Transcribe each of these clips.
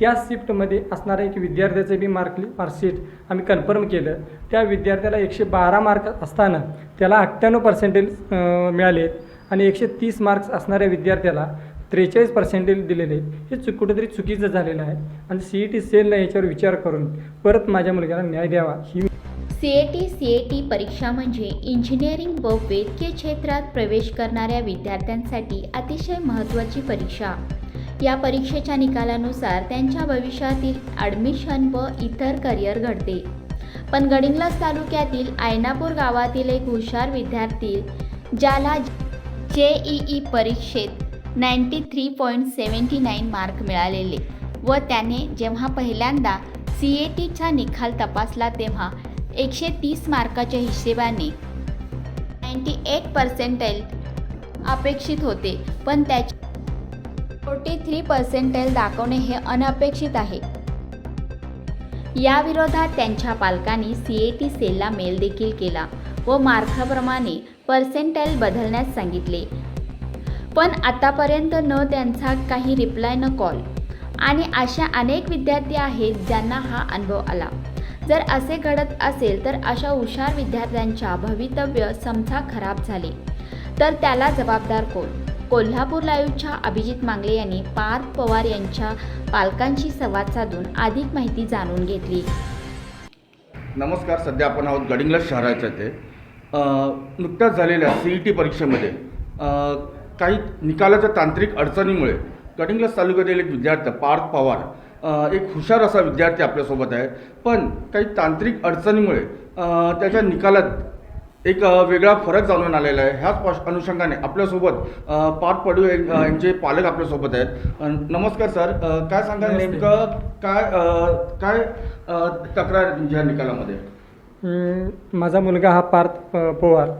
त्या शिफ्टमध्ये असणाऱ्या एक विद्यार्थ्याचं बी मार्क मार्कशीट आम्ही कन्फर्म केलं. त्या विद्यार्थ्याला एकशे बारा मार्क असताना त्याला अठ्ठ्याण्णव पर्सेंटेज मिळाले आहेत आणि एकशे तीस मार्क्स असणाऱ्या विद्यार्थ्याला त्रेचाळीस पर्सेंटेज दिलेले. आहेत हे चुक कुठेतरी चुकीचं झालेलं आहे. आणि सी ई टी सेलनं याच्यावर विचार करून परत माझ्या मुलग्याला न्याय द्यावा. ही C A T C A T परीक्षा म्हणजे इंजिनिअरिंग व वैद्यकीय क्षेत्रात प्रवेश करणाऱ्या विद्यार्थ्यांसाठी अतिशय महत्त्वाची परीक्षा. या परीक्षेच्या निकालानुसार त्यांच्या भविष्यातील ॲडमिशन व इतर करिअर घडते. पण गडिंग्लज तालुक्यातील आयनापूर गावातील एक हुशार विद्यार्थी ज्याला जे ई ई परीक्षेत ninety three point seventy nine mark मिळालेले व त्याने जेव्हा पहिल्यांदा सी ए टीचा निकाल तपासला तेव्हा एकशे तीस मार्काच्या हिशेबाने नाईंटी एट पर्सेंटेल अपेक्षित होते. पण त्याचे फोर्टी थ्री पर्सेंटेल दाखवणे हे अनपेक्षित आहे. याविरोधात त्यांच्या पालकांनी सी ए टी सेलला मेल देखील केला व मार्काप्रमाणे पर्सेंटेल बदलण्यास सांगितले. पण आतापर्यंत न त्यांचा काही रिप्लाय न कॉल. आणि अशा अनेक विद्यार्थी आहेत ज्यांना हा अनुभव आला. जर असे घडत असेल तर अशा हुशार विद्यार्थ्यांच्या भवितव्य समजा खराब झाले तर त्याला जबाबदार कोण? कोल्हापूर लाईव्हच्या अभिजित मांगले यांनी पार्थ पवार यांच्या पालकांशी संवाद साधून अधिक माहिती जाणून घेतली. नमस्कार सध्या आपण आहोत गडिंग्लज शहराच्या ते नुकत्याच झालेल्या सी ई टी परीक्षेमध्ये काही निकालाच्या तांत्रिक अडचणीमुळे गडिंग्लज तालुक्यातील एक विद्यार्थी पार्थ पवार एक हुशार असा विद्यार्थी आपल्यासोबत आहे. पण काही तांत्रिक अडचणीमुळे त्याच्या निकालात एक वेगळा फरक जाणून आलेला आहे. ह्याच पाश- अनुषंगाने आपल्यासोबत पार्थ पडू यां- यांचे पालक आपल्यासोबत आहेत. नमस्कार सर. काय सांगाल नमस्ते. नेमकं? काय काय तक्रार तुमच्या निकालामध्ये? माझा मुलगा हा Parth Pawar.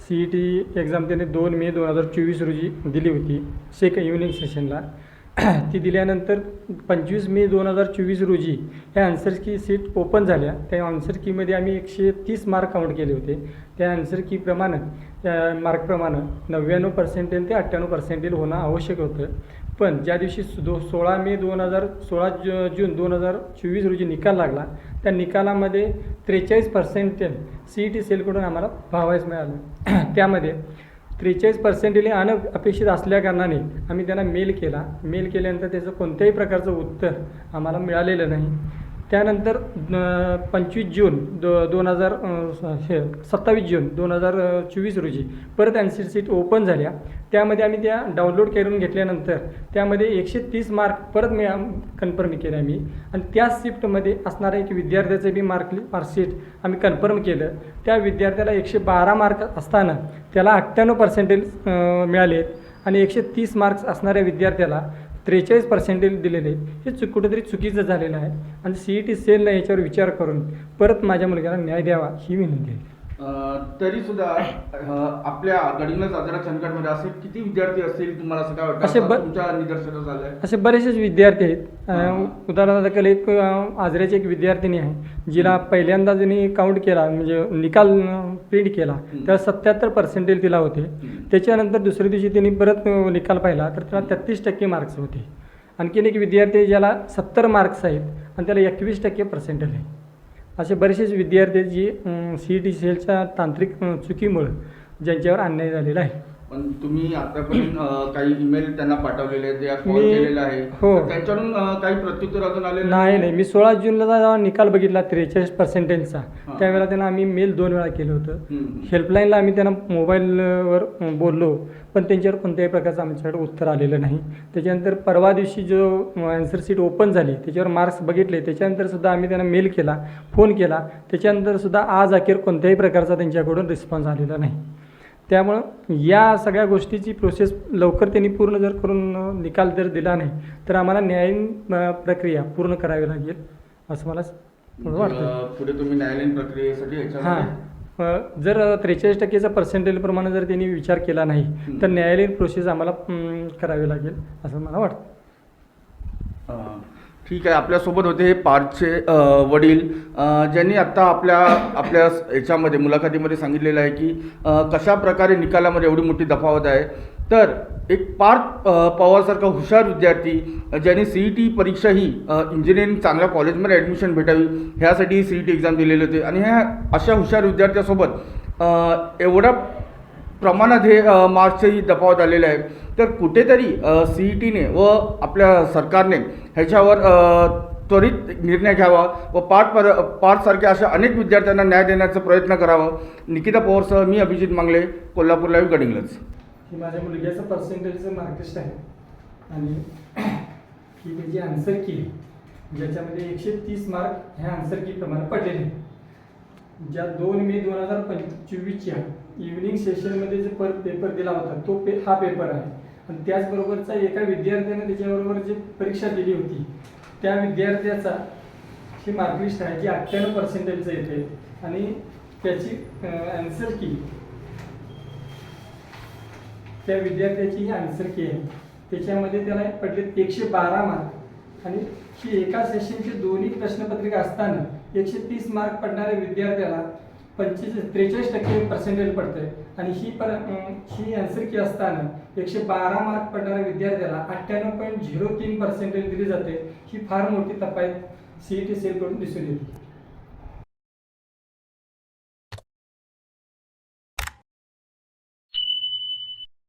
C E T exam त्याने दोन मे दोन हजार चोवीस रोजी दिली होती. सेक इव्हनिंग सेशनला. ती दिल्यानंतर पंचवीस मे दोन हजार चोवीस रोजी ह्या आन्सर की सीट ओपन झाल्या. त्या आन्सर कीमध्ये आम्ही एकशे तीस मार्क काउंट केले होते. त्या आन्सर कीप्रमाणे त्या मार्कप्रमाणे नव्याण्णव पर्सेंटेल ते अठ्ठ्याण्णव पर्सेंटेल होणं आवश्यक होतं. पण ज्या दिवशी दो सोळा मे दोन हजार सोळा जु जून दोन हजार चोवीस रोजी निकाल लागला त्या निकालामध्ये त्रेचाळीस पर्सेंटेल सी ई टी सेलकडून आम्हाला पाहावयास मिळालं. त्यामध्ये त्रेचाळीस पर्सेंटेल अन अपेक्षित असल्याकारणाने आम्ही त्यांना मेल केला. मेल केल्यानंतर त्याचं कोणत्याही प्रकारचं उत्तर आम्हाला मिळालेलं नाही. त्यानंतर पंचवीस जून दो दोन हजार हे सत्तावीस जून दोन हजार चोवीस रोजी परत एन सी सीट ओपन झाल्या. त्यामध्ये आम्ही त्या डाउनलोड करून घेतल्यानंतर त्यामध्ये एकशे तीस मार्क परत मी कन्फर्म केले आम्ही. आणि त्याच शिफ्टमध्ये असणाऱ्या एक विद्यार्थ्याचं बी मार्क मार्कशीट आम्ही कन्फर्म केलं. त्या विद्यार्थ्याला एकशे बारा मार्क असताना त्याला अठ्ठ्याण्णव पर्सेंटेज मिळाले आहेत आणि एकशे तीस मार्क्स असणाऱ्या विद्यार्थ्याला त्रेचाळीस पर्सेंटेज दिलेले हे चुक कुठेतरी चुकीचं झालेलं आहे. आणि सी ई टी सेलनं याच्यावर विचार करून परत माझ्या मुलग्याला न्याय द्यावा ही विनंती आहे. तरी सुद्धा आपल्या गडिंग्लज आजारा चंदगडमध्ये असे किती विद्यार्थी असतील तुम्हाला असं काय वाटतं? असे ब- तुमच्या निदर्शनास आलंय. असे बरेचसेच विद्यार्थी आहेत. अं, उदाहरणार्थ एक अं, आजऱ्याची एक विद्यार्थिनी आहे जिला पहिल्यांदा ज्यांनी काउंट केला म्हणजे निकाल प्रिंट केला त्याला सत्याहत्तर पर्सेंटेज तिला होते. त्याच्यानंतर दुसऱ्या दिवशी त्यांनी परत अं, निकाल पाहिला तर त्याला तेहतीस टक्के मार्क्स होते. आणखीन एक विद्यार्थी ज्याला सत्तर मार्क्स आहेत आणि त्याला एकवीस टक्के पर्सेंटेज आहे. असे बरेचसेच विद्यार्थी आहेत जी सी ई टी सेलच्या तांत्रिक चुकीमुळं ज्यांच्यावर अन्याय झालेला आहे. पण तुम्ही आतापर्यंत अ, काही ईमेल त्यांना पाठवलेले आहेत या कॉल मी- केलेला आहे. हो. तर त्यांच्याकडून अ, काही प्रत्युत्तर अजून आले नाही? नाही मी सोळा जूनला जेव्हा निकाल बघितला त्रेचाळीस पर्सेंटेजचा हां. त्यावेळेला त्यांना आम्ही मेल दोन वेळा केलं होतं. हम्म. हेल्पलाईनला आम्ही त्यांना मोबाईलवर बोललो. पण त्यांच्यावर कोणत्याही प्रकारचं आमच्याकडे उत्तर आलेलं नाही. त्याच्यानंतर परवा दिवशी जो आन्सर सीट ओपन झाली त्याच्यावर मार्क्स बघितले त्याच्यानंतर सुद्धा आम्ही त्यांना मेल केला फोन केला. त्याच्यानंतर सुद्धा आज अखेर कोणत्याही प्रकारचा त्यांच्याकडून रिस्पॉन्स आलेला नाही. त्यामुळं या सगळ्या गोष्टीची प्रोसेस लवकर त्यांनी पूर्ण जर करून निकाल जर दिला नाही तर आम्हाला न्यायीन अं, प्रक्रिया पूर्ण करावी लागेल असं मला थोडं वाटतं अ, पुढे तुम्ही न्यायालयीन प्रक्रियेसाठी हां. याच्यामध्ये अ, जर त्रेचाळीस टक्केचा पर्सेंटेजप्रमाणे जर त्यांनी विचार केला नाही तर न्यायालयीन प्रोसेस आम्हाला करावी लागेल असं मला वाटतं. अ, ठीक आहे आपल्यासोबत होते हे पार्थचे वडील. ज्यांनी आत्ता आपल्या आपल्या याच्यामध्ये मुलाखतीमध्ये सांगितलेलं आहे की कशा प्रकारे निकालामध्ये एवढी मोठी दफावत आहे. तर एक पार्थ पवारसारखा हुशार विद्यार्थी ज्याने सी ई टी परीक्षा ही इंजिनिअरिंग चांगल्या कॉलेजमध्ये ॲडमिशन भेटावी ह्यासाठी सी ई टी एक्झाम दिलेली होती. आणि ह्या अशा हुशार विद्यार्थ्यासोबत एवढ्या प्रमाणात हे मार्क्सही दफावत आलेले आहे. तर कुठेतरी सी ई टीने व आपल्या सरकारने ह्याच्यावर त्वरित निर्णय घ्यावा व पाठ पर पाठसारख्या अशा अनेक विद्यार्थ्यांना न्याय देण्याचा प्रयत्न करावा. निकिता पवारसह मी अभिजित मांगले कोल्हापूर लाईव्ह गडिंग्लज. ही माझ्या मुलग्याचं पर्सेंटेजचं मार्केस्ट आहे. आणि ही त्याची आन्सर की ज्याच्यामध्ये एकशे तीस मार्क ह्या आन्सर कीप्रमाणे पडलेले ज्या दोन मे दोन हजार पंच चोवीसच्या इव्हिनिंग सेशनमध्ये जे पर पेपर दिला होता तो पे हा पेपर आहे. आणि त्याचबरोबरचा एका विद्यार्थ्याने त्याच्याबरोबर जी परीक्षा दिली होती त्या विद्यार्थ्याचा ही मार्कलिस्ट आहे जी अठ्ठ्याण्णव पर्सेंटेजचं येते आणि त्याची आन्सर की त्या विद्यार्थ्याची ही आन्सर की आहे. त्याच्यामध्ये त्याला पडले एकशे बारा मार्क आणि ही एका सेशनची दोन्ही प्रश्नपत्रिका असताना एकशे तीस मार्क पडणाऱ्या विद्यार्थ्याला पंचवीस त्रेचाळीस टक्के पर्सेंटेज पडतंय. आणि ही पर ही आन्सर की असताना एकशे बारा मार्क पडणाऱ्या विद्यार्थ्याला अठ्ठ्याण्णव पॉईंट झिरो तीन पर्सेंटेज दिली जाते. ही फार मोठी तपास सी ई टी सेलकडून दिसून येते.